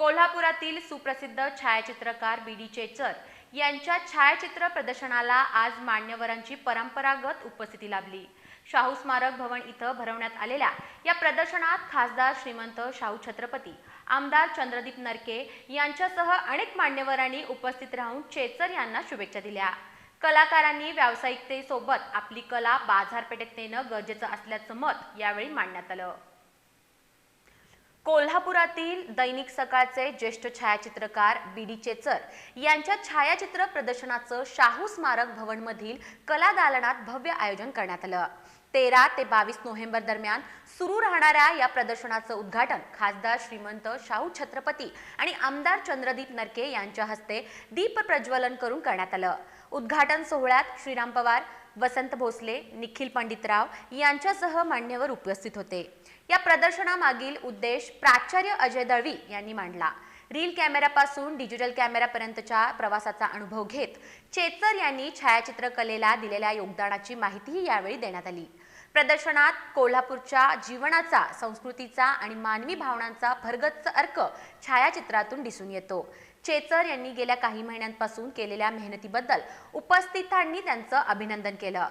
कोल्हापुरातील सुप्रसिद्ध छायाचित्रकार बी डी चेचर यांच्या छायाचित्र प्रदर्शनाला आज मान्यवरांची परंपरागत उपस्थिती लाभली. शाहू स्मारक भवन इथं भरवण्यात आलेल्या या प्रदर्शनात खासदार श्रीमंत शाहू छत्रपती आमदार चंद्रदीप नरके यांच्यासह अनेक मान्यवरांनी उपस्थित राहून चेचर यांना शुभेच्छा दिल्या. कलाकारांनी व्यावसायिकतेसोबत आपली कला बाजारपेठेत नेणं गरजेचं असल्याचं मत यावेळी मांडण्यात आलं. कोल्हापुरातील दैनिक सकाळचे ज्येष्ठ छायाचित्रकार बी डी चेचर यांच्या छायाचित्र प्रदर्शनाचं शाहू स्मारक भवनमधील कला दालनात भव्य आयोजन करण्यात आलं. तेरा ते बावीस नोव्हेंबर दरम्यान सुरू राहणाऱ्या या प्रदर्शनाचं उद्घाटन खासदार श्रीमंत शाहू छत्रपती आणि आमदार चंद्रदीप नरके यांच्या हस्ते दीप प्रज्वलन करून करण्यात आलं. उद्घाटन सोहळ्यात श्रीराम पवार वसंत भोसले निखिल पंडितराव यांच्यासह मान्यवर उपस्थित होते. या प्रदर्शनामागील उद्देश प्राचार्य अजय दळवी यांनी मांडला. रील कॅमेऱ्यापासून डिजिटल कॅमेऱ्यापर्यंतच्या प्रवासाचा अनुभव घेत चेचर यांनी छायाचित्रकलेला दिलेल्या योगदानाची माहितीही यावेळी देण्यात आली. प्रदर्शनात कोल्हापूरच्या जीवनाचा संस्कृतीचा आणि मानवी भावनांचा भरगच्च अर्क छायाचित्रातून दिसून येतो. चेचर यांनी गेल्या काही महिन्यांपासून केलेल्या मेहनतीबद्दल उपस्थितांनी त्यांचं अभिनंदन केलं.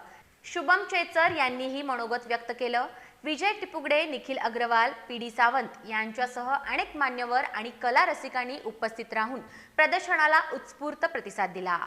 शुभम चेचर यांनीही मनोगत व्यक्त केलं. विजय टिपुगडे निखिल अग्रवाल पी डी सावंत यांच्यासह अनेक मान्यवर आणि कला रसिकांनी उपस्थित राहून प्रदर्शनाला उत्स्फूर्त प्रतिसाद दिला.